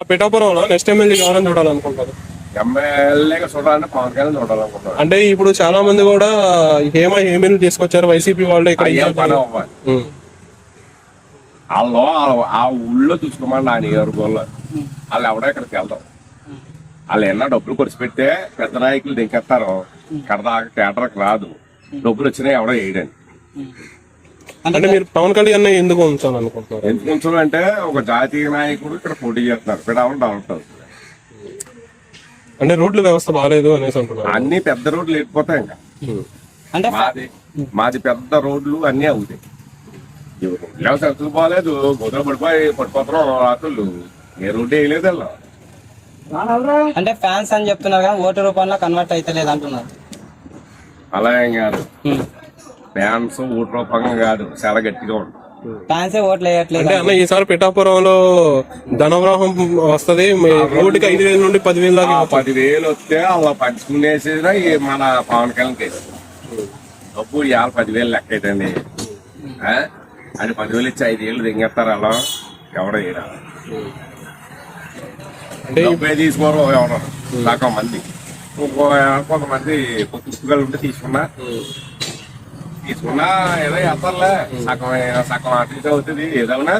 పిఠాపురంలో next MLA ఎవరైనా చూడాలనుకుంటారు ఎమ్మెల్యేగా చూడాలంటే పవన్ కళ్యాణ్ చూడాలనుకుంటున్నాను అంటే ఇప్పుడు చాలా మంది కూడా హేమ హేమీలు తీసుకొచ్చారు వైసీపీ వాళ్ళు ఇక్కడ అయ్యేం పని అవ్వాలి. ఉం. వాళ్ళు ఆ- ఆ ఊళ్ళో చూసుకోమని ఆ నియోజకవర్గంలో వాళ్ళు ఎవడో ఇక్కడికి వెళ్దాం వాళ్ళు ఎన్న డబ్బులు ఖర్చు పెడితే పెద్ద నాయకులు దింకెత్తారు ఇక్కడ దాకా థియేటర్కి రాదు. డబ్బులు వచ్చినా ఎవడో వేయడండి. అంటే మీరు పవన్ కళ్యాణ్ ఎందుకు ఉంచాలనుకుంటున్నారు ఎందుకు ఉంచడం అంటే ఒక జాతీయ నాయకుడు ఇక్కడ పోటీ చేస్తున్నారు. ఇక్కడ ఎవరు డెవలప్ అవుతుంది అంటే రోడ్ల వ్యవస్థ బాగాలేదు అనేసి అంటున్నారు. అన్ని పెద్ద రోడ్లు లేకపోతాయి ఇంకా. అంటే మాది మాది పెద్ద రోడ్లు అన్ని అవుతాయి. ఇలా సరుకులు పోలేదు గోదలు పడిపోయి పడిపోతున్నాం రాత్రులు ఏ రోడ్డు వేయలేదు అలా. అంటే ఫ్యాన్స్ అని చెప్తున్నారు కానీ ఓటు రూపంలో కన్వర్ట్ అయితే లేదు అంటున్నారు. అలా ఏం కాదు. ఫ్యాన్స్ రూపంగా కాదు చాలా గట్టిగా ఉంటుంది. ఫ్యాన్సే ఓట్లు వేయట్లేదు అంటే అన్న ఈసారి పిఠాపురంలో ధనవ్రాహం వస్తది. రోడ్డుకి ఐదు వేల నుండి పదివేల దాకా పదివేలు వస్తే అలా పంచుకునేసేదా ఈ మన పవన్ కళ్యాణ్ కేసు. డబ్బు ఇవాళ పదివేలు లెక్క అయితండి అది పదివేలు ఇచ్చి ఐదు ఏళ్ళు దింగేస్తారు అలా. ఎవడో వేయరా అంటే డబ్బే తీసుకోరు ఎవరు? మంది. ఇంకో కొంతమంది పుస్తకాలు ఉంటే తీసుకున్నా. తీసుకున్నా ఏదో వేస్తారులే సగం సగం అటు ఇటు అవుతుంది ఏదైనా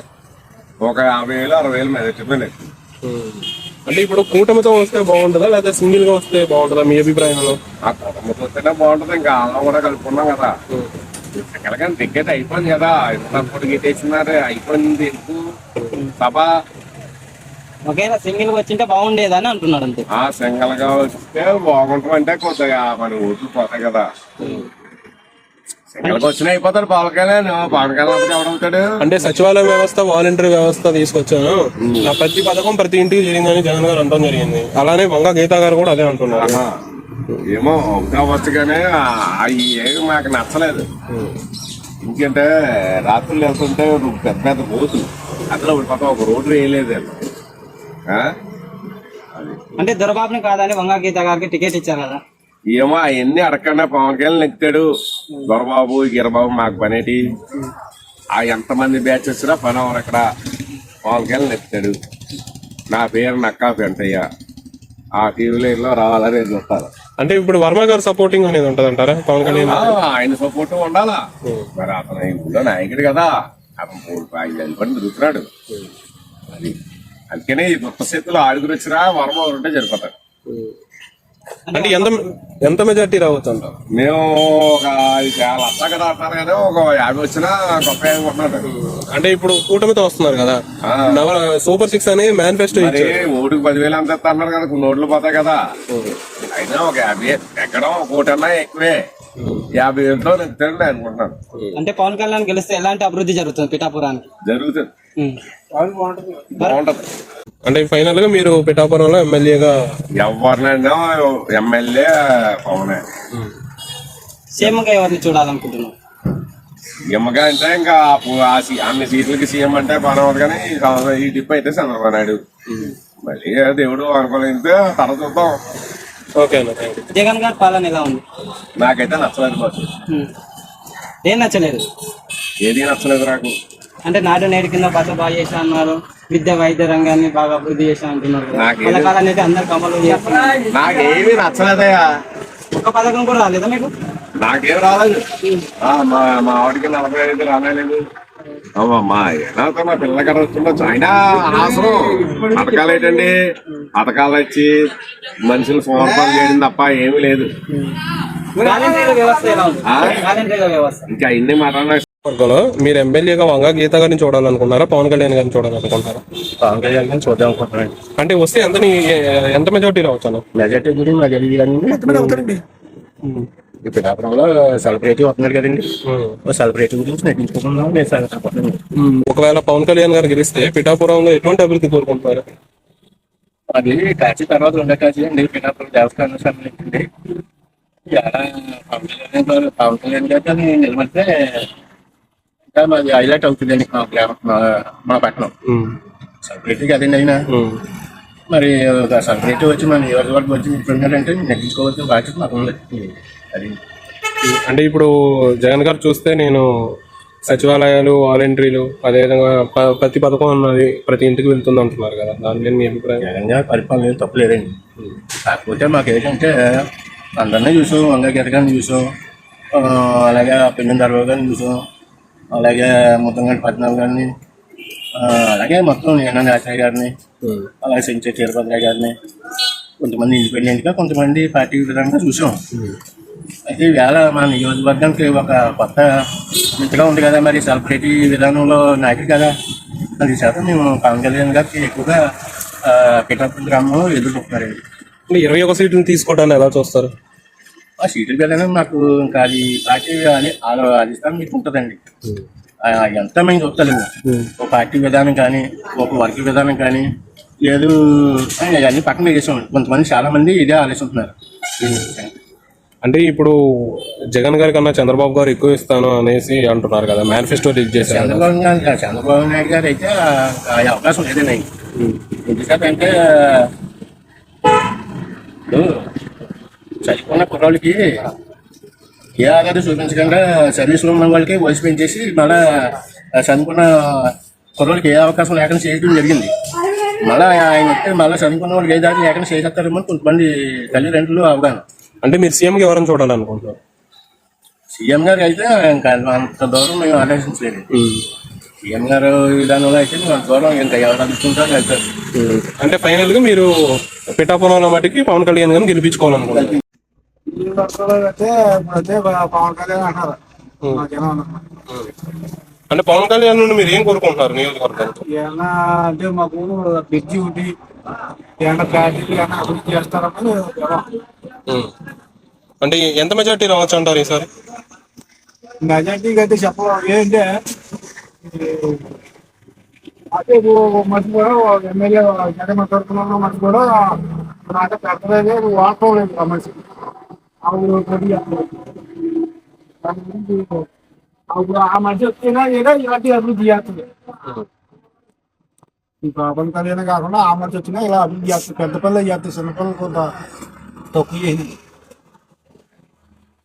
ఒక యాభై వేలు అరవై వేలు మీద చెప్పలేదు ఉం. అంటే ఇప్పుడు కూటమితో వస్తే బాగుంటుందా? లేదా సింగిల్గా వస్తే బాగుంటుందా? మీ అభిప్రాయంలో? ఆ కుటుంబంతో వస్తేనే బాగుంటుంది. ఇంకా అలా కూడా కలుపుకున్నాం కదా. ఎక్కడికైనా టికెట్ అయిపోయింది కదా. ఎంత పొడి గిట్టేసినారు అయిపోయింది ఎందుకు? సభ. ఒకవేళ సింగిల్ వచ్చింటే బాగుండేదని అంటున్నాడు అంతే. ఆ సింగల్గా వస్తే బాగుంటాం అంటే కొద్దిగా మన ఓట్లు పోతాయి కదా. గా వచ్చిన అయిపోతాడు పవన్ కళ్యాణ్ పవన్ కళ్యాణ్ ఎవడవుతాడు అంటే సచివాలయ వ్యవస్థ వాలంటరీ వ్యవస్థ తీసుకొచ్చాను. ఆ ప్రతి పథకం ప్రతి ఇంటికి జరిగిందని జగన్ గారు అంటం జరిగింది. అలానే వంగ గీతా గారు కూడా అదే అంటున్నారు. ఏమో అవుతావచ్చు కానీ అవి ఏమి మాకు నచ్చలేదు. ఎందుకంటే రాత్రులు వెళ్తుంటే పెద్ద పెద్ద పోతు అందులో పక్కన ఒక రోడ్డు వేయలేదు? అంటే దుర్బాబుని కాదని వంగా గీత గారికి టికెట్ ఇచ్చారు కదా ఏమో అవన్నీ అడగకుండా పవన్ కళ్యాణ్ నెక్తాడు దొరబాబు గిరబాబు మాకు పనేటి ఆ ఎంతమంది బ్యాచ్ వచ్చినా పని ఎవరు అక్కడ పవన్ కళ్యాణ్ నెక్తాడు నా పేరు నక్కా వెంటయ్య ఆ టీవీలో రావాలని చూస్తారు అంటే ఇప్పుడు వర్మ గారు సపోర్టింగ్ అనేది ఉంటది అంటారా పవన్ కళ్యాణ్ ఆయన సపోర్ట్ ఉండాలా? మరి అతను ఊళ్ళో నాయకుడు కదా. అతను మూడు ఆయన పని తిరుగుతున్నాడు. అది. అందుకనే ఈ కొత్త చేతులు ఆడుగురు వచ్చినా వరమ ఉంటే సరిపోతాడు. అంటే ఎంత ఎంత మెజార్టీ రావచ్చు అంటారు మేము ఒక చాలా లక్ష కదా అంటారు ఒక యాభై వచ్చినా గొప్ప అంటే ఇప్పుడు కూటమితో వస్తున్నారు కదా. నవ సూపర్ సిక్స్ అనేది మేనిఫెస్టో ఓటుకు పదివేలు అంత అన్నారు కదా కొన్ని ఓట్లు పోతాయి కదా. అయినా ఒక యాభై ఎక్కడం ఒక కోటి అన్నా ఎక్కువే. యాభై వేలతో నెక్కుతాడని అనుకుంటున్నాను. అంటే పవన్ కళ్యాణ్ గెలిస్తే ఎలాంటి అభివృద్ధి జరుగుతుంది పిఠాపురానికి? జరుగుతుంది. బాగుంటది. అంటే ఫైనల్గా మీరు పిఠాపురంలో ఎమ్మెల్యేగా ఎవరినైనా ఎమ్మెల్యే పవనే. సీఎంగా ఎవరిని చూడాలనుకుంటున్నాం సీఎంగా అంటే ఇంకా ఆ సీ- అన్ని సీట్లకి సీఎం అంటే బాగా ఉంది కానీ ఈ సంవత్సరం ఈ డిప్ అయితే చంద్రబాబు నాయుడు. మళ్ళీ దేవుడు అనుకోలేదు తర్వాత చూద్దాం. ఓకే అన్న థ్యాంక్ యూ జగన్ గారి పాలన ఎలా ఉంది? నాకైతే నచ్చలేదు బాసు ఉం. ఏం నచ్చలేదు? ఏది నచ్చలేదు నాకు? అంటే నాడు నేడు కింద బస్సు బాగా చేశా అన్నారు. విద్య వైద్య రంగాన్ని బాగా అభివృద్ధి చేశా అంటున్నారు పథకాలు అనేది అందరికి అమలు చేస్తున్నారు. నాకేమీ నచ్చలేదయ్యా. ఒక పథకం కూడా రాలేదా మీకు? నాకేం రాలేదు. మా మా ఆవిడకి నలభై ఐదు రాలేదు. అమ్మా మా ఏనాతో మా పిల్ల కడ వచ్చిండొచ్చు అయినా అనవసరం. పథకాలు ఏంటండి పథకాలు వచ్చి మనుషులు సమర్పణ చేయడం తప్ప ఏమీ లేదు. ఎలా ఇంకా ఇన్ని మాట్లాడినా వర్గంలో మీరు ఎమ్మెల్యేగా వంగ గీత గారిని చూడాలనుకుంటారా పవన్ కళ్యాణ్ గారిని చూడాలనుకుంటారా పవన్ కళ్యాణ్ గారిని చూద్దాం అనుకుంటున్నాను అంటే వస్తే ఎంత ఎంత మెజార్టీ రావచ్చు మెజార్టీ తెలియదు కానీ ఈ పిఠాపురంలో సెలబ్రిటీ వస్తున్నాడు కదండి. సెలబ్రిటీ గురించి నటించుకుంటున్నాం నేను ఒకవేళ పవన్ కళ్యాణ్ గారు గెలిస్తే పిఠాపురంలో ఎటువంటి అభివృద్ధి కోరుకుంటున్నారు? అది కాచి తర్వాత ఉండే కాచి అండి. పిఠాపురం దేవస్థానం సంబంధించింది. పవన్ కళ్యాణ్ గారు పవన్ కళ్యాణ్ గారు నిలబడితే మాది హైలైట్ అవుతుంది అండి మా గ్రామం మా- మా పట్టణం. సెలబ్రిటీ కదండి అయినా. మరి ఒక సెలబ్రిటీ వచ్చి మన నియోజకవర్గం వచ్చి ఉంటున్నారంటే నెగ్గించుకోవాల్సిన బాధ్యత మాకు ఉంది. అది. అంటే ఇప్పుడు జగన్ గారు చూస్తే నేను సచివాలయాలు వాలంటీర్లు అదేవిధంగా ప్రతి పథకం ఉన్నది ప్రతి ఇంటికి వెళ్తుంది అంటున్నారు కదా. దాని మీద మీ అభిప్రాయం? జగన్ గారి పరిపాలన ఏం తప్పులేదండి కాకపోతే మాకు ఏంటంటే అందరినీ చూసాం వంగ గీతగారిని చూసాం. ఆ, అలాగే దర్బాబు గారిని చూసాం. అలాగే ముద్దంగడి పద్మనాభ గారిని అలాగే మొత్తం నేను నాచార్య గారిని అలాగే సెంచే తిరుపతి గారిని కొంతమంది ఇండిపెండెంట్గా కొంతమంది పార్టీ విధంగా చూసాం. అయితే ఈవేళ మా నియోజకవర్గానికి ఒక కొత్త మిత్రగా ఉంది కదా మరి సెలబ్రిటీ విధానంలో నాయకుడు కదా. అది శాతం మేము పవన్ కళ్యాణ్ గారికి ఎక్కువగా పిఠాపురం గ్రామంలో ఎదుర్కొంటున్నారండి అంటే ఇరవై ఒక సీట్లు తీసుకోవడాన్ని ఎలా చూస్తారు? ఆ సీట్ల విధానం మాకు ఇంకా అది పార్టీ అది ఆ- అధిష్టానం మీకు ఉంటుందండి. ఎంత మేము చూస్తలేము. ఒక పార్టీ విధానం కానీ ఒక వర్గ విధానం కానీ లేదు అన్ని పక్కన చేసాం కొంతమంది చాలా మంది ఇదే ఆలోచిస్తున్నారు. అంటే ఇప్పుడు జగన్ గారి కన్నా చంద్రబాబు గారు ఎక్కువ ఇస్తాను అనేసి అంటున్నారు కదా మేనిఫెస్టో లీక్ చేశారు చంద్రబాబు నాయుడు చంద్రబాబు నాయుడు గారు అయితే అవకాశం లేదండి. ఎందుకంటే చదువుకున్న కుర్రాళ్ళకి ఏ ఆధారం చూపించకుండా సర్వీస్లో ఉన్న వాళ్ళకి వయసు పెంచేసి మళ్ళా చదువుకున్న కుర్రాళ్ళకి ఏ అవకాశం లేకుండా చేయడం జరిగింది. మళ్ళీ ఆయన వస్తే మళ్ళీ చదువుకున్న వాళ్ళకి ఏ దారి లేకుండా చేసేస్తారేమో కొంతమంది తల్లిదండ్రులు అవగాహన. అంటే మీరు సీఎంకి ఎవరైనా చూడాలనుకుంటున్నారు? సీఎం గారు అయితే ఇంకా అంత దూరం మేము ఆలోచించలేదు. సీఎం గారు విధానంలో అయితే మేము అంత దూరం ఇంకా ఎవరు అనుకుంటారో వెళ్తారు అంటే ఫైనల్గా మీరు పిఠాపురంలో మటుకి పవన్ కళ్యాణ్ గారిని గెలిపించుకోవాలనుకుంటున్నారు. అయితే ఇప్పుడైతే పవన్ కళ్యాణ్ అంటారు. అంటే పవన్ కళ్యాణ్ నుండి మీరు ఏం కోరుకుంటున్నారు నియోజకవర్గానికి ఏమన్నా అంటే మాకు బ్రిడ్జి ఒకటి ఏమన్నా ఫ్యాక్టరీ ఏమన్నా అభివృద్ధి చేస్తారని. అంటే ఎంత మెజార్టీ రావచ్చు అంటారు ఈసారి? మెజార్టీకి అయితే చెప్పడం ఏంటంటే అదే మధ్య కూడా ఎమ్మెల్యే జగన్ తరఫున మధ్య కూడా నాకు పెట్టలేదు వాడటం లేదు ఆ మనిషి. దాని గురించి అప్పుడు ఆ వచ్చినా ఏదో ఇలాంటి అభివృద్ధి చేస్తుంది ఈ పవన్ కళ్యాణ్ కాకుండా ఆ మనిషి వచ్చినా ఇలా అభివృద్ధి చేస్తుంది పెద్ద పిల్లలు చేస్తుంది చిన్న పిల్లలు కొంత తక్కువ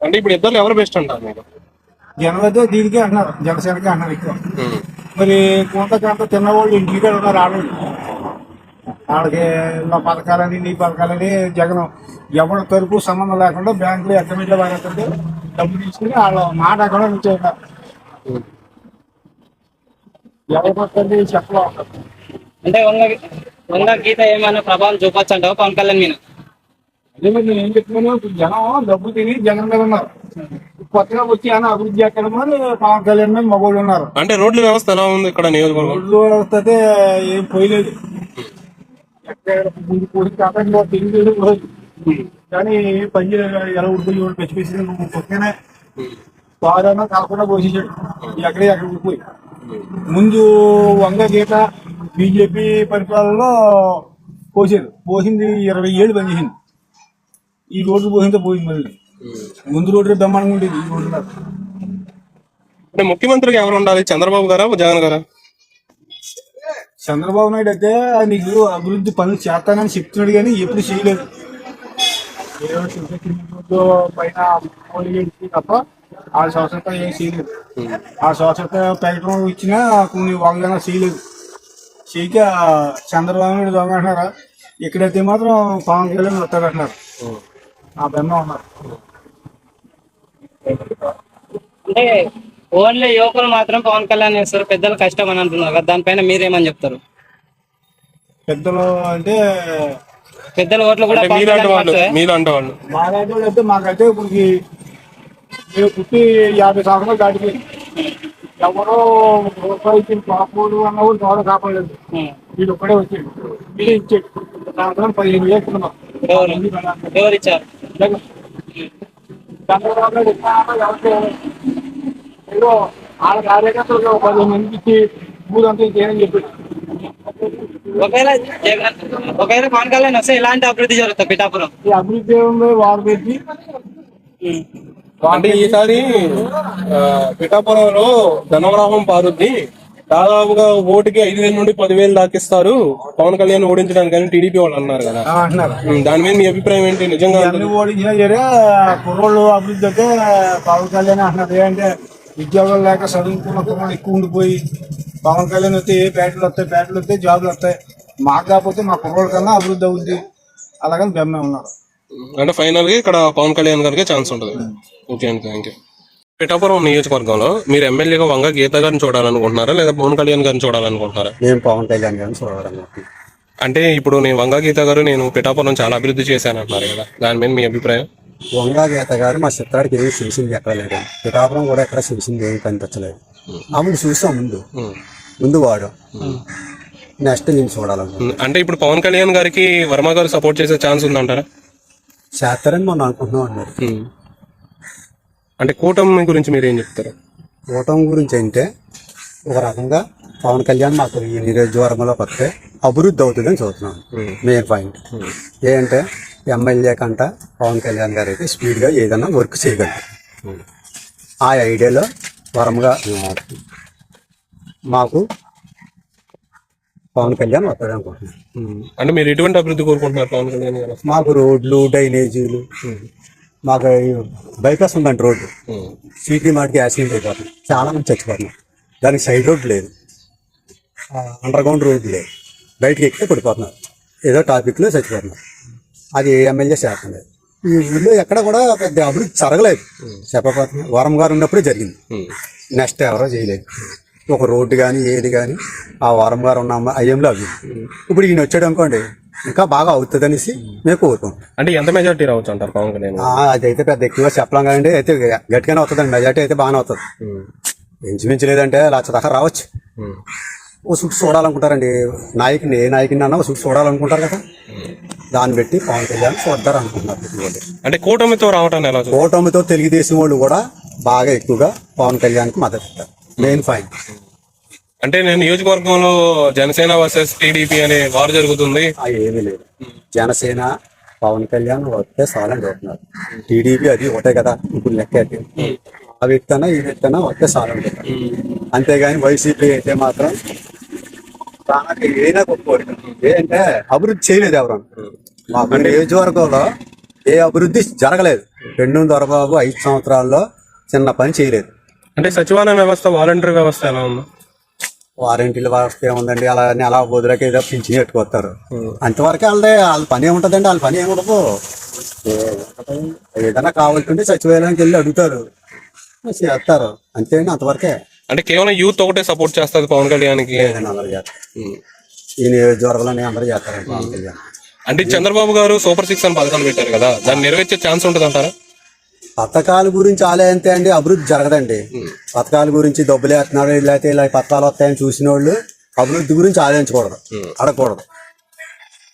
అంటే ఇప్పుడు ఇద్దరు ఎవరు బెస్ట్ అంటారు మీరు? జనం అయితే దీనికే అంటున్నారు జనసేనకే అంటున్నారు ఎక్కువ. మరి కొంత కొంత తిన్నవాళ్ళు ఇంటికి ఉన్నారు ఆడవాళ్ళు. వాళ్ళకి ఇలా పథకాలని నీ పథకాలని జగన్ ఎవరి తరపు సంబంధం లేకుండా బ్యాంకులో అకౌంట్లో వాడుతుంటే డబ్బు తీసుకుని వాళ్ళ మాట అక్కడ నుంచి ఎవరి పక్కన చెప్పలో అంటే వంగ వంగ గీత ఏమైనా ప్రభావం చూపొచ్చు అంటావా పవన్ కళ్యాణ్ మీద? అదే మరి నేను ఏం చెప్తున్నాను ఇప్పుడు జనం డబ్బు తిని జగన్ మీద ఉన్నారు. కొత్తగా వచ్చి ఆయన అభివృద్ధి చేస్తారు మరి పవన్ కళ్యాణ్ మీద మగోళ్ళు ఉన్నారు. అంటే రోడ్ల వ్యవస్థ ఎలా ఉంది ఇక్కడ నియోజకవర్గం ఒళ్ళు వస్తే ఏం పోయలేదు. కాకుండా తిరిగి కానీ పని ఎలా ఉడిపోయి పెంచి పెంచి నువ్వు కొత్తగానే బాగా కాకుండా పోసేసాడు. ఎక్కడే అక్కడ ఉడిపోయి. ముందు వంగ గీత బీజేపీ పరిపాలనలో పోసారు పోసింది ఇరవై ఏళ్ళు పనిచేసింది ఈ రోడ్డు పోసిందో పోయింది మళ్ళీ. ముందు రోడ్డు బ్రహ్మాండంగా ఉండేది ఈ రోడ్డు అంటే ముఖ్యమంత్రికి ఎవరు ఉండాలి? చంద్రబాబు గారా జగన్ గారా? చంద్రబాబు నాయుడు అయితే నీకు అభివృద్ధి పనులు చేస్తానని చెప్తున్నాడు కానీ ఎప్పుడు చేయలేదు. పైన తప్ప ఆ స్వచ్ఛత ఏం చేయలేదు. ఆ స్వచ్ఛత ప్రకటన ఇచ్చినా కొన్ని వాగ్దానం చేయలేదు. చేయక చంద్రబాబు నాయుడు దొంగ అంటున్నారా? ఇక్కడైతే మాత్రం పవన్ కళ్యాణ్ వస్తాడంటున్నారు ఆ బెమ్మ ఉన్నారు అంటే ఓన్లీ యువకులు మాత్రం పవన్ కళ్యాణ్ చేస్తారు పెద్దలు కష్టం అని అంటున్నారు కదా దానిపైన మీరేమని చెప్తారు? పెద్దలు అంటే పెద్దల ఓట్లు కూడా అంటే పవన్ మీలాంటి కళ్యాణ్ వాళ్ళు పడతాయా? మీలాంటి వాళ్ళు. మాకైతే ఇప్పుడు మేము పుట్టి యాభై సంవత్సరాలు దాటిపోయింది ఎవరో రూపాయికి పాపడు అన్నవాడు తోడ కాపాడలేదు. ఉం. వీడు ఒక్కడే వచ్చాడు. వీడే ఇచ్చాడు. సంవత్సరం పదిహేను వేలు ఇస్తున్నాం ఎవరు? ఎవరు ఇచ్చారు. చంద్రబాబు నాయుడు ఇస్తానన్నా ఎవరికి? ఇవ్వలేదు. ఏదో వాళ్ళ కార్యకర్తలు ఒక పదిహేను మందికి ఇచ్చి ఊరంతా చేయని చెప్పాడు ఒకవేళ జగన్ ఒకవేళ పవన్ కళ్యాణ్ వస్తే ఎలాంటి అభివృద్ధి జరుగుతుంది పిఠాపురం? ఈ అభివృద్ధి ఏముంది? వారు పెట్టి. అంటే ఈసారి పిఠాపురంలో ధనవరాహం పారుద్ది. దాదాపుగా ఓటుకి ఐదు వేల నుండి పదివేలు దాకిస్తారు పవన్ కళ్యాణ్ ఓడించడానికి అని టీడీపీ వాళ్ళు అన్నారు కదా. దాని మీద మీ అభిప్రాయం ఏంటి? నిజంగా ఓడించినా సరే కుర్రోళ్ళు అభివృద్ధి అయితే పవన్ కళ్యాణ్ అంటున్నారు ఏంటంటే ఉద్యోగాలు లేక చదువుకున్న కుర్రలు ఎక్కువ ఉండిపోయి పవన్ కళ్యాణ్ వస్తే ఏ పేటలు వస్తాయి పేటలు వస్తాయి జాబులు వస్తాయి. మాకు కాకపోతే మా కుర్రోళ్ళ కన్నా అభివృద్ధి అవుద్ది. అలాగని బెమ్మే ఉన్నారు. అంటే ఫైనల్గా ఇక్కడ పవన్ కళ్యాణ్ గారికి ఛాన్స్ ఉంటుంది. ఓకే అండి థ్యాంక్ యూ పిఠాపురం నియోజకవర్గంలో మీరు ఎమ్మెల్యేగా వంగ గీత గారిని చూడాలనుకుంటున్నారా లేదా పవన్ కళ్యాణ్ గారిని చూడాలనుకుంటున్నారా? నేను పవన్ కళ్యాణ్ గారిని చూడాలనుకుంటున్నాను అంటే ఇప్పుడు నేను వంగ గీత గారు నేను పిఠాపురం చాలా అభివృద్ధి చేశాను అంటున్నారు కదా. దాని మీద మీ అభిప్రాయం? వంగా గీత గారు మా చిత్రాడికి ఏమి చేసింది ఎక్కడ లేదు. పిఠాపురం కూడా ఎక్కడ చేసింది ఏమి కనిపించలేదు. ఆమెను చూసాం ముందు. ముందు వాడు. నెక్స్ట్ నేను చూడాలనుకుంటున్నాను అంటే ఇప్పుడు పవన్ కళ్యాణ్ గారికి వర్మ గారు సపోర్ట్ చేసే ఛాన్స్ ఉందంటారా? చేస్తారని మనం అనుకుంటున్నాం అన్నారు. ఉమ్. అంటే కూటమి గురించి మీరు ఏం చెప్తారు? కూటమి గురించి అంటే ఒక రకంగా పవన్ కళ్యాణ్ మాకు ఈ నియోజకవర్గంలోకి వస్తే అభివృద్ధి అవుతుందని చూస్తున్నాను మెయిన్ పాయింట్ ఏంటంటే ఎమ్మెల్యే కంట పవన్ కళ్యాణ్ గారు అయితే స్పీడ్గా ఏదైనా వర్క్ చేయగలరు. ఆ ఐడియాలో వరంగా మాకు పవన్ కళ్యాణ్ వస్తాడు అనుకుంటున్నాను. అంటే మీరు ఎటువంటి అభివృద్ధి కోరుకుంటున్నారు పవన్ కళ్యాణ్ గారు? మాకు రోడ్లు డ్రైనేజీలు మాకు బైపాస్ ఉందండి రోడ్డు. సీటీ మాటికి యాక్సిడెంట్ అయిపోతుంది. చాలా మంది చచ్చిపోతున్నారు. దానికి సైడ్ రోడ్ లేదు. అండర్ గ్రౌండ్ రోడ్ లేదు. బయటికి ఎక్కితే పడిపోతున్నారు. ఏదో టాపిక్లో చచ్చిపోతున్నారు. అది ఏ ఎమ్మెల్యే చేస్తుంది ఈ ఊళ్ళో ఎక్కడ కూడా పెద్ద అభివృద్ధి జరగలేదు. చెప్పకపోతున్నారు వరం గారు ఉన్నప్పుడే జరిగింది. ఉమ్. నెక్స్ట్ ఎవరో చేయలేదు. ఒక రోడ్డు కానీ ఏది కానీ ఆ వరం గారు ఉన్న అయ్యంలో అవి. ఇప్పుడు ఈయన వచ్చాడు అనుకోండి ఇంకా బాగా అవుతుంది అనేసి మేము కోరుకుంటాం అంటే ఎంత మెజార్టీ రావచ్చు అంటారు పవన్ కళ్యాణ్ అదైతే పెద్ద ఎక్కువ చెప్పలేం కానీ అయితే గట్టిగానే వస్తుందండి. మెజార్టీ అయితే బాగానే వస్తుంది. ఉమ్. ఇంచుమించు లేదంటే లక్ష దాకా రావచ్చు. ఓ సుట్టు చూడాలనుకుంటారండి. నాయకుని ఏ నాయకుని అన్నా ఓ సుట్టు చూడాలనుకుంటారు కదా. దాన్ని బట్టి పవన్ కళ్యాణ్ చూద్దారు అనుకుంటున్నారు. అంటే కూటమితో రావటాన్ని ఎలా? కూటమితో తెలుగుదేశం వాళ్ళు కూడా బాగా ఎక్కువగా పవన్ కళ్యాణ్కి మద్దతు ఇస్తారు. Main point. అంటే నేను నియోజకవర్గంలో జనసేన వర్సెస్ టీడీపీ అనే వారు జరుగుతుంది. ఏమీ లేదు. జనసేన పవన్ కళ్యాణ్ వస్తే చాలని చూస్తున్నారు టీడీపీ అది ఒకటే కదా. ఇప్పుడు లెక్క ఆ వ్యక్తి అన్నా ఈ వ్యక్తి అన్నా వస్తే చాలని అంతేగాని వైసీపీ అయితే మాత్రం ప్రాణానికి ఏదైనా గొప్పవాడు ఏంటంటే అభివృద్ధి చేయలేదు ఎవరు. మాకు నియోజకవర్గంలో ఏ అభివృద్ధి జరగలేదు. రెండు దొరబాబు ఐదు సంవత్సరాల్లో చిన్న పని చేయలేదు. అంటే సచివాలయ వ్యవస్థ వాలంటీర్ వ్యవస్థ ఎలా ఉంది? వారంటీల వ్యవస్థ ఏముందండి? అలా అని అలా వదిలేక ఏదో పింఛన్ పెట్టుకొస్తారు అంతవరకే వాళ్ళదే వాళ్ళ పని ఏముంటదండి? వాళ్ళ పని ఏముండదు. ఏదైనా కావాల్సింటే సచివాలయానికి వెళ్ళి అడుగుతారు. చేస్తారు అంతేండి అంతవరకే. అంటే కేవలం యూత్ ఒకటే సపోర్ట్ చేస్తుంది పవన్ కళ్యాణ్కి. అందరూ చేస్తారు. ఈ నియోజకవర్గంలోనే అందరూ చేస్తారండి పవన్ కళ్యాణ్. అంటే చంద్రబాబు గారు సూపర్ సిక్స్ అని పథకాలు పెట్టారు కదా దాన్ని నెరవేర్చే ఛాన్స్ ఉంటుంది అంటారా? పథకాల గురించి ఆలోచిస్తే అండి అభివృద్ధి జరగదండి. పథకాల గురించి డబ్బులు వేస్తున్నారు లేకపోతే ఇలా పథకాలు వస్తాయని చూసిన వాళ్ళు అభివృద్ధి గురించి ఆలోచించకూడదు అడగకూడదు.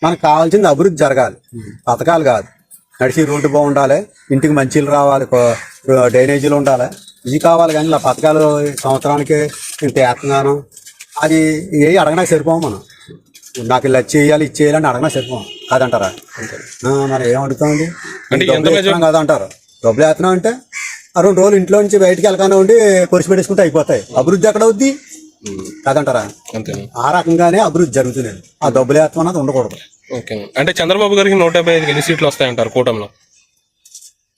మనకు కావాల్సింది అభివృద్ధి జరగాలి. పథకాలు కాదు. నడిచి రోడ్డు బాగుండాలి ఇంటికి మంచిలు రావాలి డ్రైనేజీలు ఉండాలి. ఇవి కావాలి కానీ ఇలా పథకాలు సంవత్సరానికి ఇంత వేస్తున్నాను. అది ఏ అడగనా సరిపోము మనం. నాకు ఇలా చేయాలి ఇది చేయాలని అడగనా సరిపోం కాదంటారా? మరి ఏం అడుగుతామండి? ఎంత డబ్బులు వేస్తున్నాం అంటే ఆ రెండు రోజులు ఇంట్లో నుంచి బయటికి వెళ్ళగానే ఉండి పొడిచి పెట్టేసుకుంటే అయిపోతాయి. అభివృద్ధి ఎక్కడ అవుద్ది? కాదంటారా? ఆ రకంగానే అభివృద్ధి జరుగుతుంది ఆ డబ్బులు వేస్తాం అన్నది ఉండకూడదు. ఓకే. అంటే చంద్రబాబు గారికి నూట డెబ్బై ఐదు ఎన్ని సీట్లు వస్తాయంటారు కూటమిలో?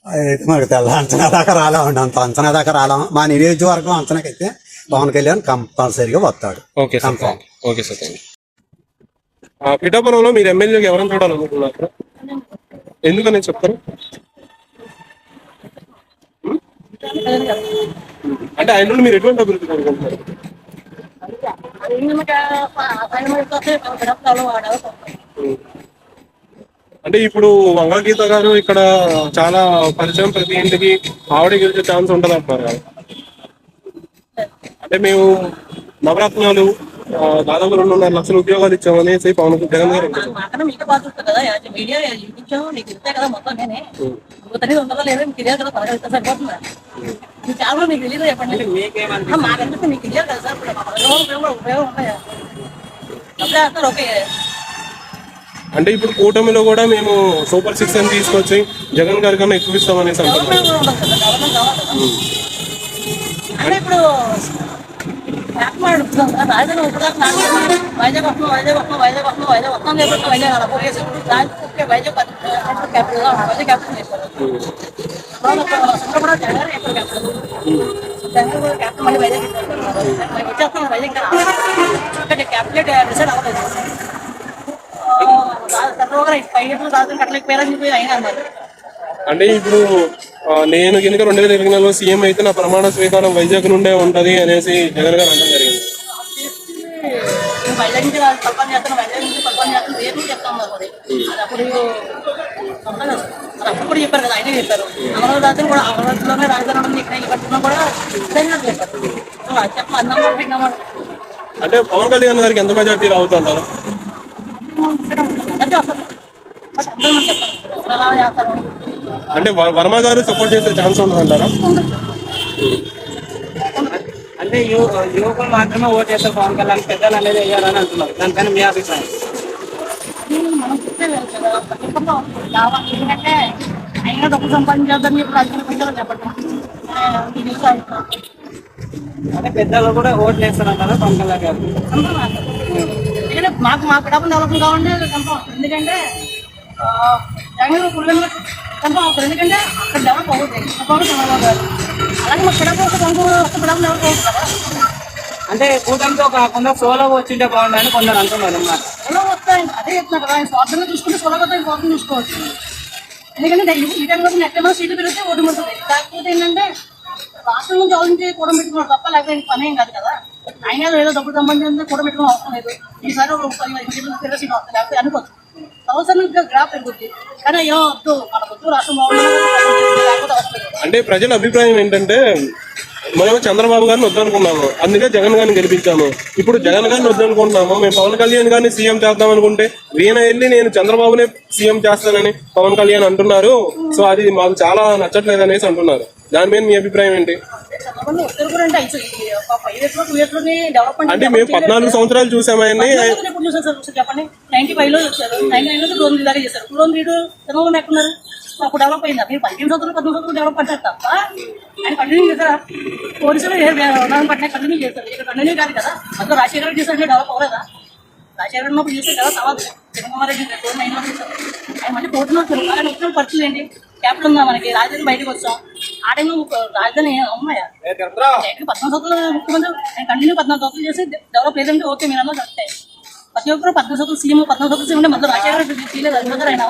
అయితే మనకు తెల్ల అంచనా దాకా రాలేమండి అంత అంచనా దాకా రాలేము. మా నియోజకవర్గం అంచనాకైతే పవన్ కళ్యాణ్ కంపల్సరీగా వస్తాడు. Okay sir thank you okay sir thank you పిఠాపురంలో మీరు ఎమ్మెల్యేకి ఎవరైనా చూడాలనుకుంటున్నారు? ఎందుకని చెప్తారు? అంటే ఆయన నుండి మీరు ఎటువంటి అభివృద్ధి కోరుకుంటున్నారు? అంటే ఇప్పుడు వంగ గీత గారు ఇక్కడ చాలా పరిచయం ప్రతి ఇంటికి ఆవిడ గెలిచే ఛాన్స్ ఉంటుంది అంటున్నారు కదా. అంటే మేము నవరత్నాలు దాదాపు రెండున్నర లక్షల ఉద్యోగాలు ఇచ్చామనేసి పవన్ జగన్ గారు అంటారు. అంటే ఇప్పుడు కూటమిలో కూడా మేము సూపర్ సిక్స్ అని తీసుకొచ్చి జగన్ గారి కన్నా ఎక్కువ ఇస్తామనేసి అంటున్నారు ఉపయోగం ఉండదు కదా గవర్నమెంట్ కావాలి కదా. అంటే ఇప్పుడు రాజధాని రాజధాని ఇప్పుడు దాకా నాకు వైజాగ్ వస్తున్నాం వైజాగ్ వస్తున్నాం వైజాగ్ వస్తున్నాం వైజాగ్ వస్తున్నాం లేకపోతే వైజాగ్ అలా పోయేసి రాజకీయ వైజాగ్ క్యాపిటల్ వైజాగ్ క్యాపిటల్ చేస్తారు కూడా జగన్ ఎప్పుడు క్యాపిటల్ జగన్ కూడా క్యాప్టెన్ వైజాగ్ వైజాగ్ క్యాప్టెన్ అవ్వలేదు ఆ, చంద్రబాబు గారు ఫైవ్ ఇయర్స్ రాజధాని కట్టలేకపోయారని చెప్పి ఆయన అన్నారు అంటే ఇప్పుడు నేను కనుక రెండు వేల ఇరవై నాలుగులో సీఎం అయితే నా ప్రమాణ స్వీకారం వైజాగ్ నుండే ఉంటది అనేసి జగన్ గారు అనడం జరిగింది. అప్పుడు చెప్పారు కదా ఆయనే చెప్పారు అమరావతి కూడా అమరావతిలోనే రాజధాని ఉంది ఇక్కడ కూడా చెప్పారు అన్నం అంటే పవన్ కళ్యాణ్ గారికి ఎంత మెజార్టీ రావుతుంటారు అంటే అసలు బట్ అందరూ మనకి చెప్పారు ఎవరు అలా చేస్తారు అంటే వర్మ గారు సపోర్ట్ చేసే ఛాన్స్ ఉంటుందంటారా? అంటే యువకులు మాత్రమే ఓటు చేస్తారు పవన్ కళ్యాణ్ పెద్దలు అనేది వేయాలని అంటున్నారు. దానిపైన మీ అభిప్రాయం? అయినా డబ్బు సంపాదించేద్దని చెప్పండి. అంటే పెద్దలు కూడా ఓట్లు వేస్తారంటారా పవన్ కళ్యాణ్ గారు? మాకు మా పిడపలు డెవలప్ కావాలంటే కన్ఫర్మ్ ఎందుకంటే జగన్ ఎందుకంటే అక్కడ డెవలప్ అవుతుంది కన్ఫర్మ్ చంద్రబాబు గారు అలాగే మా పిడప ఒక కొంచెం ఒక పిడప డెవలప్ అవుతుంది కదా. అంటే కూటమితో కాకుండా సోలో వచ్చింటే బాగుండని కొందరు అంటున్నారు అన్నమాట. ఎలా వస్తాయి అదే చెప్తున్నా కదా స్వార్థంగా చూసుకుంటే సులభత స్వార్థం చూసుకోవచ్చు. ఎందుకంటే డైలీ ఈ టైంలో ఎక్కడ సీట్లు పెరిగితే ఓటు ఉంటుంది కాకపోతే ఏంటంటే రాష్ట్రం నుంచి ఆలోచించి కూడా పెట్టుకున్నాడు తప్ప లేకపోతే పని ఏం కాదు కదా. ఆయన ఏదో డబ్బులు సంబంధించి కూడా పెట్టుకుని అవసరం లేదు. ఈసారి ఒక పది సీట్లు వస్తాయి లేకపోతే అనుకోవచ్చు. గ్రాఫ్ కానీ ఏమో వద్దు మన వద్దు రాష్ట్రం అంటే ప్రజల అభిప్రాయం ఏంటంటే మనం చంద్రబాబు గారిని వద్దనుకున్నాము. అందుకే జగన్ గారిని గెలిపించాము. ఇప్పుడు జగన్ గారిని వద్దనుకుంటున్నాము. మేము పవన్ కళ్యాణ్ గారిని సీఎం చేద్దాం అనుకుంటే ఈయన వెళ్ళి నేను చంద్రబాబునే సీఎం చేస్తానని పవన్ కళ్యాణ్ అంటున్నారు. సో అది మాకు చాలా నచ్చట్లేదు అనేసి అంటున్నారు. దాని మీద మీ అభిప్రాయం ఏంటి? అంటే లోనే మేము పద్నాలుగు సంవత్సరాలు చూసామని చెప్పండి నైన్టీ ఫైవ్లో వచ్చారు నైన్టీ నైన్లో టూ థౌసండ్ దాకా చేశారు. ఎక్కడున్నారు అప్పుడు డెవలప్ అయిందా? మీరు పదిహేను సంవత్సరాలు పద్నాలుగు సంవత్సరాలు డెవలప్ పడ్డారు తప్ప ఆయన కంటిన్యూ చేశారా? పోలీసులు ఉదాహరణ పట్టిన కంటిన్యూ చేశారు. ఇక్కడ కంటిన్యూ కాదు కదా. అందులో రాజశేఖర రెడ్డి చేశారు డెవలప్ అవ్వలేదా? రాజశేఖర రెడ్డి ఉన్నప్పుడు చేశారు కదా తర్వాత జగన్మోహన్ రెడ్డి ఆయన మళ్ళీ కోర్టులో వచ్చారు ఆయన వచ్చిన పరిస్థితులు ఏంటి? క్యాపిటల్ ఉందా మనకి? రాజధాని బయటకు వచ్చాం? ఆ టైంలో రాజధాని ఉన్నాయా పద్నాలుగు సంవత్సరాలు ముఖ్యమంత్రి. కంటిన్యూ పద్నాలుగు సంవత్సరాలు చేసి డెవలప్ లేదంటే ఓకే మీరు అన్నది కరెక్టే. ప్రతి ఒక్కరు పద్నాలుగు సంవత్సరాలు సీఎం పద్నాలుగు సంవత్సరాలు సీఎం మధ్య రాజశేఖర ఆయన?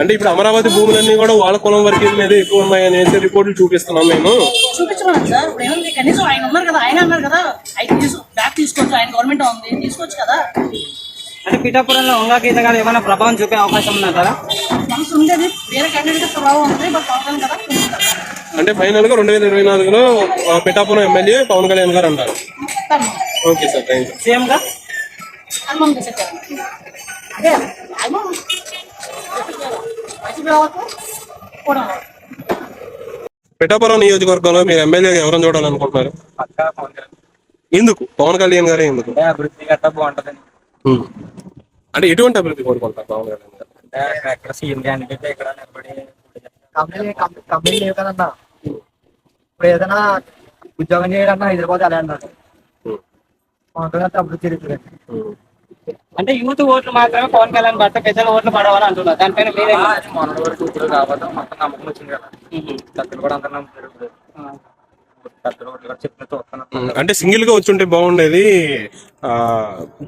అంటే ఇప్పుడు అమరావతి భూములన్నీ కూడా వాళ్ళ కులం వరకు మీద ఎక్కువ ఉన్నాయనేసి రిపోర్టులు చూపిస్తున్నాం మేము. చూపించమన్నారు సార్. ఇప్పుడు ఏముంది? కనీసం ఆయన ఉన్నారు కదా ఆయన అన్నారు కదా ఆయన తీసు బ్యాక్ తీసుకోవచ్చు ఆయన గవర్నమెంట్ ఉంది తీసుకోవచ్చు కదా. అంటే పిఠాపురంలో వంగా గీత గారు ఏమైనా ప్రభావం చూపే అవకాశం ఉందంటారా మనసు ఉండేది. వేరే క్యాండిడేట్ ప్రభావం ఉంది బట్ పవన్ కదా. అంటే ఫైనల్గా రెండు వేల ఇరవై నాలుగులో పిఠాపురం ఎమ్మెల్యే పవన్ కళ్యాణ్ గారు అంటారు. Okay sir thank you CM గా? పిఠాపురం నియోజకవర్గంలో మీరు ఎమ్మెల్యే ఎవరైనా చూడాలనుకుంటున్నారు? ఎందుకు? పవన్ కళ్యాణ్ గారే ఎందుకు? అభివృద్ధి గట్టా బాగుంటదని. ఉమ్. అంటే ఎటువంటి అభివృద్ధి కోరుకుంటారు పవన్ కళ్యాణ్ గారు? అంటే ఎక్కడ సీఎం క్యాండిడేట్ ఇక్కడ నిలబడి కంపెనీ కంపెనీ లేవు కదన్నా ఇప్పుడు ఏదైనా ఉద్యోగం చేయడన్నా హైదరాబాద్ అలా కళ్యాణ్ అభివృద్ధి జరుగుతుంది. అంటే యూత్ ఓట్లు మాత్రమే పవన్ కళ్యాణ్ పట్ల పెద్దల ఓట్లు పడవాలని అంటున్నారు. దానిపైన మీరే మొన్న వరకు ఇప్పుడు కాబట్టి మొత్తం నమ్మకం వచ్చింది కదా. పెద్దలు కూడా అందరూ నమ్ముతారు ఇప్పుడు పెద్దలు ఒకటి కూడా చెప్పిన చూస్తున్నాం ఉమ్. అంటే సింగిల్గా వచ్చుంటే బాగుండేది. ఆ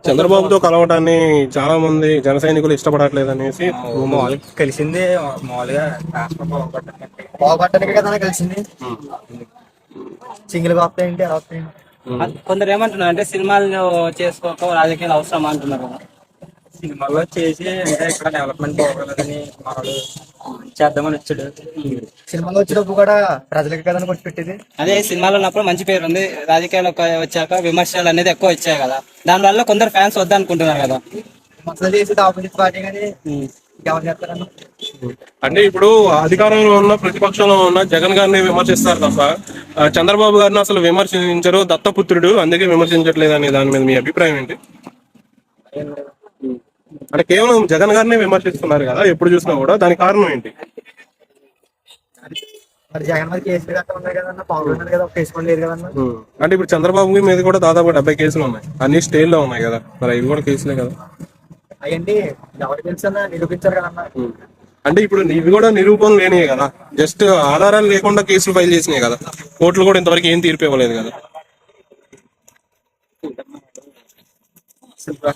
చంద్రబాబుతో కలవటాన్ని చాలా మంది జన సైనికులు ఇష్టపడట్లేదు అనేసి మామూలుగా కలిసింది మామూలుగా కదా కలిసింది. సింగిల్గా కొందరు ఏమంటున్నారు అంటే సినిమాలు చేసుకోక రాజకీయాలు అవసరం అంటున్నారు. కదా. సినిమాలో చేసి అంటే ఇక్కడ డెవలప్మెంట్ బాగోలేదని మనడు చేద్దామని వచ్చాడు. సినిమాలో వచ్చినప్పుడు కూడా ప్రజలకి కదా కొట్టి పెట్టేది అదే సినిమాలో ఉన్నప్పుడు మంచి పేరు ఉంది. రాజకీయాలకు వచ్చాక విమర్శలు అనేది ఎక్కువ వచ్చాయి కదా. దానివల్ల కొందరు ఫ్యాన్స్ వద్దనుకుంటున్నారు కదా. మొత్తం చేసేది ఆపోజిట్ పార్టీ కానీ ఎవరు చేస్తారన్న అంటే ఇప్పుడు అధికారంలో ఉన్న ప్రతిపక్షంలో ఉన్న జగన్ గారిని విమర్శిస్తారు తప్ప చంద్రబాబు గారిని అసలు విమర్శించరు దత్తపుత్రుడు అందుకే విమర్శించట్లేదు అనే దాని మీద మీ అభిప్రాయం ఏంటి? అంటే కేవలం జగన్ గారిని విమర్శిస్తున్నారు కదా ఎప్పుడు చూసినా కూడా. దానికి కారణం ఏంటి? మరి జగన్ మీద కేసులు గట్రా ఉన్నాయి కదన్న? పవన్ కళ్యాణ్ కదా ఒక కేసు కూడా లేదు కదన్న? ఉమ్. అంటే ఇప్పుడు చంద్రబాబు మీద కూడా దాదాపు డెబ్బై కేసులు ఉన్నాయి. అన్ని స్టేల్లో ఉన్నాయి కదా. మరి ఇవి కూడా కేసులే కదా. అయ్యండి ఎవరు తెలుసన్నా నిరూపించారు కదన్న? ఉమ్. అంటే ఇప్పుడు ఇవి కూడా నిరూపణ లేనియే కదా. జస్ట్ ఆధారాలు లేకుండా కేసులు ఫైల్ చేసినాయి కదా. కోర్టులు కూడా ఇంతవరకు ఏం తీర్పు ఇవ్వలేదు కదా. ఆ.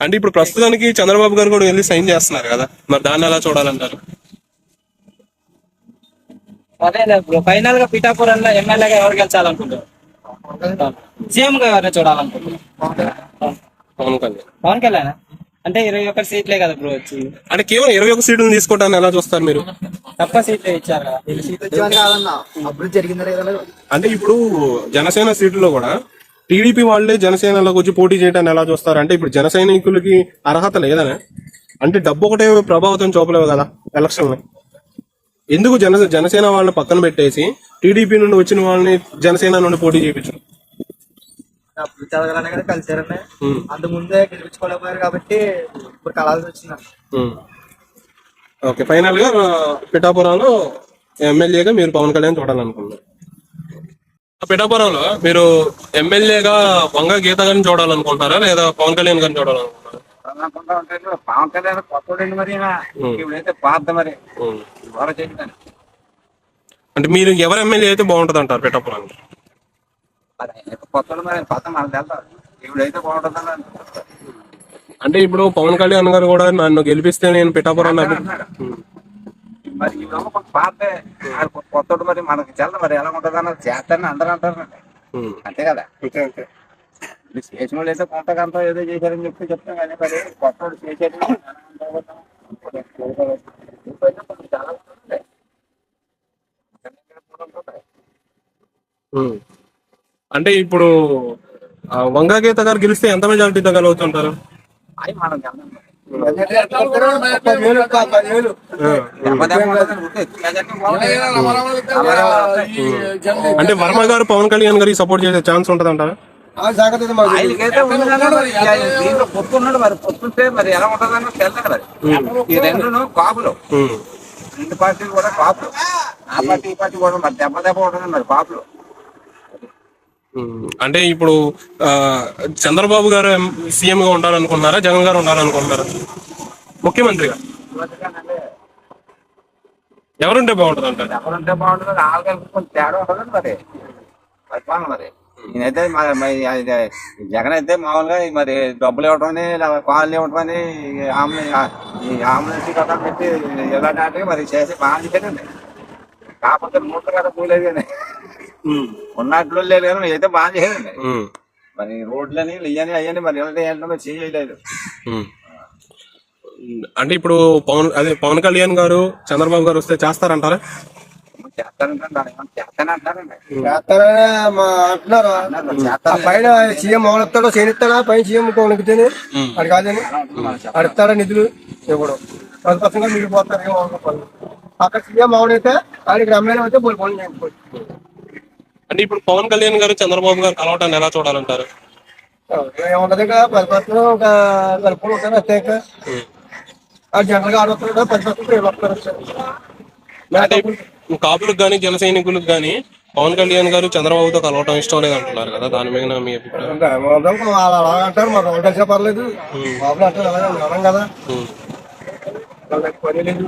అంటే ఇప్పుడు ప్రస్తుతానికి చంద్రబాబు గారు కూడా వెళ్ళి సైన్ చేస్తున్నారు కదా. మరి దాన్ని ఎలా చూడాలంటారు? అదే బ్రో ఫైనల్గా పిఠాపురంలో ఎమ్మెల్యేగా ఎవరు గెలిచాలనుకుంటారు సీఎం గా ఎవరిని చూడాలనుకుంటారు పవన్ కళ్యాణ్. పవన్ కళ్యాణ్? అంటే ఇరవై ఒక్క సీట్లే కదా బ్రో వచ్చింది అంటే కేవలం ఇరవై ఒక సీట్లను తీసుకోవటాన్ని ఎలా చూస్తారు మీరు? తక్కువ సీట్లే ఇచ్చారు కదా. అంటే ఇప్పుడు జనసేన సీట్లో కూడా టీడీపీ వాళ్ళే జనసేనలోకి వచ్చి పోటీ చేయడాన్ని ఎలా చూస్తారు? అంటే ఇప్పుడు జన సైనికులకి అర్హత లేదనే. అంటే డబ్బు ఒకటే ప్రభావితం చూపలేవు కదా ఎలక్షన్ ఎందుకు జన జనసేన వాళ్ళని పక్కన పెట్టేసి టీడీపీ నుండి వచ్చిన వాళ్ళని జనసేన నుండి పోటీ చేయించు అభివృద్ధి జరగాలనే కదా కలిసారనే అంత ముందే గెలిపించుకోలేకపోయారు కాబట్టి ఇప్పుడు కలాల్సి వచ్చింది ఓకే ఫైనల్గా పిఠాపురంలో ఎమ్మెల్యేగా మీరు పవన్ కళ్యాణ్ చూడాలనుకున్నారు పిఠాపురంలో మీరు ఎమ్మెల్యేగా వంగ గీత గారిని చూడాలనుకుంటారా లేదా పవన్ కళ్యాణ్ గారిని చూడాలనుకుంటారా అనుకుంటా ఉంటే పవన్ కళ్యాణ్ కొత్తడండి మరి. ఇప్పుడైతే పాత మరి. చెప్తాను అంటే మీరు ఎవరు ఎమ్మెల్యే అయితే బాగుంటది అంటారు పిఠాపురానికి? మరి ఆయన కొత్తడు మరి కొత్త మనకు వెళ్తారు ఇప్పుడైతే బాగుంటుందని అనుకుంటారు. అంటే ఇప్పుడు పవన్ కళ్యాణ్ గారు కూడా నన్ను గెలిపిస్తే నేను పిఠాపురాన్ని ఉం. మరి ఈ లోపల కొంత పాతే కొత్తడు మరి మనకి చెల్ద మరి ఎలా ఉంటుంది అన్నది చేస్తారని అందరూ అంటారు. అంతే కదా? చేసిన వాళ్ళు అయితే కొంతకంత ఏదో చేశారని చెప్పి చెప్తాం కానీ మరి కొత్తడు చేసేది. అంటే ఇప్పుడు ఆ, వంగ గీత గారు గెలిస్తే ఎంత మెజారిటీతో గెలవుతుంటారు అవి మనం అంటే వర్మ గారు పవన్ కళ్యాణ్ గారికి సపోర్ట్ చేసే ఛాన్స్ ఉంటది అంటారా ఆ జాగ్రత్త మాకు. ఆయనకైతే ఉంది కదా మరి ఆయన దీంట్లో పొత్తు ఉన్నాడు మరి పొత్తుంటే మరి ఎలా మరి ఈ కాపులు రెండు పార్టీలు కూడా కాపులు. ఆ పార్టీ ఈ పార్టీ కూడా మరి దెబ్బ దెబ్బ ఉంటుంది మరి కాపులు. అంటే ఇప్పుడు ఆ, చంద్రబాబు గారు సీఎం గా ఉండాలనుకుంటున్నారా? జగన్ గారు ఉండాలనుకుంటున్నారా? ముఖ్యమంత్రిగా? ఎవరుంటే బాగుంటది అంటారు ఎవరుంటే బాగుంటుంది వాళ్ళకి కొంచెం తేడా ఉంటుంది మరి. పరిపాలన మరి. నేనైతే మరి మరి అది జగన్ అయితే మామూలుగా మరి డబ్బులు ఇవ్వటమని కాళ్ళు ఇవ్వటం ఈ ఆంబులెన్స్ ఈ అంబులెన్స్ కదా పెట్టి ఇలాంటి మరి చేసి బాగా చేయడండి కాకపోతే మూట కదా పూలేదు కానీ ఉన్నట్లు లేదు కానీ అయితే బాగా చేయండి మరి రోడ్లని ఇవన్నీ అయ్యని మరి ఏంటో మరి చేయలేదు. అంటే ఇప్పుడు పవన్ అదే పవన్ కళ్యాణ్ గారు చంద్రబాబు గారు వస్తే చేస్తారంటారా? పైన సీఎం మౌనస్తాడో చేయనిస్తాడా? పైన సీఎం కొనుక్కుతేనే అది కాదని అడుగుతాడా నిధులు? ఇవ్వడం. ప్రతిపక్షంగా మిగిలిపోతారు. అక్కడ సీఎం మౌనైతే ఆయనకి ఎమ్మెల్యే అయితే పోయి. చేయకపోయి అంటే ఇప్పుడు పవన్ కళ్యాణ్ గారు చంద్రబాబు గారు కలవటాన్ని ఎలా చూడాలంటారు? ఒక ఉంటారు అంతే ఆ జనరల్గా ఆడొస్తాడు కాపులకు కానీ జన సైనికులకు కానీ పవన్ కళ్యాణ్ గారు చంద్రబాబుతో కలవటం ఇష్టం లేదు అంటున్నారు కదా దాని మీద మీ అభిప్రాయం. అంటారు కలిసే పర్లేదు. బాబులు అంటారు కదా. వాళ్ళకి పని లేదు.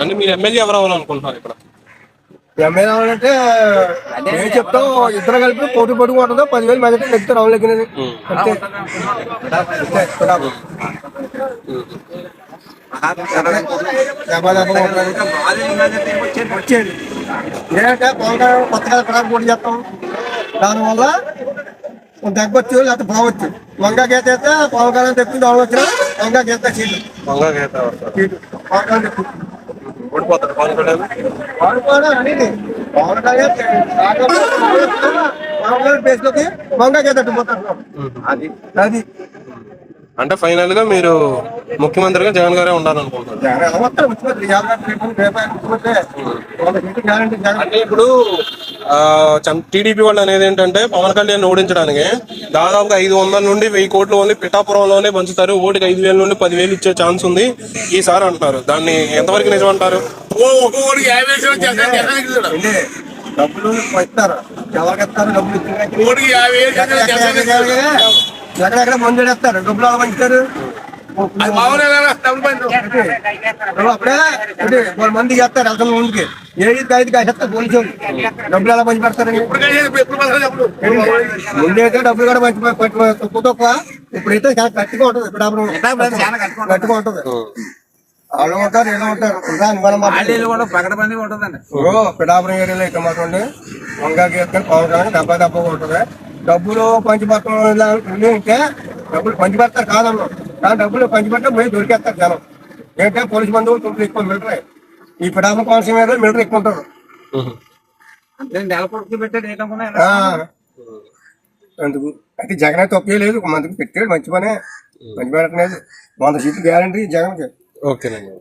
అంటే మీరు ఎమ్మెల్యే ఎవరు అవ్వాలనుకుంటున్నారు ఇక్కడ? ఎమ్మెల్యే అంటే నేను చెప్తాం ఇద్దరు కలిపి పోటీ పట్టుకు ఉంటుంది పదివేలు మెజార్టీ నెక్కితే రావులు ఎక్కినది అంతే. ఏంటంటే పవన్ కళ్యాణ్ కొత్తగా పిల్లలు పోటీ చేస్తాం. దానివల్ల తగ్గొచ్చు లేకపోతే పోవచ్చు. వంగ గీత అయితే పవన్ కళ్యాణ్ తెప్పి దాని వచ్చిన వంగ గీత సీటు. వంగ గీత వస్తారు. సీటు. పవన్ కళ్యాణ్ తెప్పి ఓడిపోతారు పవన్ కళ్యాణ్ పవన్ కళ్యాణ్ అనేది పవన్ కళ్యాణ్ పవన్ కళ్యాణ్ ప్లేస్లోకి వంగ గీత తప్పిపోతారు అది అది. అంటే ఫైనల్గా మీరు ముఖ్యమంత్రిగా జగన్ గారే ఉండాలనుకుంటున్నారు. వాళ్ళ అంటే ఇప్పుడు టీడీపీ వాళ్ళు అనేది ఏంటంటే పవన్ కళ్యాణ్ ఓడించడానికి దాదాపుగా ఐదు వందల నుండి వెయ్యి కోట్లు ఓన్లీ పిఠాపురంలోనే పంచుతారు. ఓటుకి ఐదు వేల నుండి పదివేలు ఇచ్చే ఛాన్స్ ఉంది. ఈసారి అంటున్నారు. దాన్ని ఎంతవరకు నిజం అంటారు ఏంటి? డబ్బులు డబ్బులు? ఎక్కడెక్కడ మందు డబ్బులు పంచుతారు? అది అప్పుడే అంటే వాళ్ళ మంది చేస్తారు అసలు ముందుకి. ఏది ఐదు కాసేస్తారు పోలీసు. డబ్బులు ఎలా పంచి పెడతారండి ముందైతే డబ్బులు కూడా మంచి పట్టి తక్కువ తక్కువ. ఇప్పుడైతే చాలా గట్టిగా ఉంటుంది. ఇప్పుడు అప్పుడు గట్టిగా ఉంటుంది. వాళ్ళు ఉంటారు ఇలా ఉంటారు. కూడా పగడబంది ఉంటుందండి. ఓ పిఠాపురం ఏరియాలో ఇక్కడ మాత్రం వంగా గీసుకొని పవన్ కళ్యాణ్ దెబ్బ దెబ్బగా ఉంటుంది. డబ్బులు ఇలా ఉంటే డబ్బులు పంచిపెడతారు కాదన్నాం కానీ డబ్బులు పంచిపెట్టడం పోయి దొరికేస్తారు జనం. ఏంటంటే పోలీసు బంధువులు తుంపులు ఎక్కువ మిలిటరీ. ఈ పిఠాపురం కోనసీమ ఏరియాలో మిలిటరీ ఎక్కువ ఉంటారు. అంటే. అందుకు అయితే జగన్ అయితే తప్పే లేదు మందికి పెట్టాడు మంచి పనే. మంచి పెట్టలేదు వంద సీట్లు గ్యారంటీ జగన్కి. ఓకేనండి.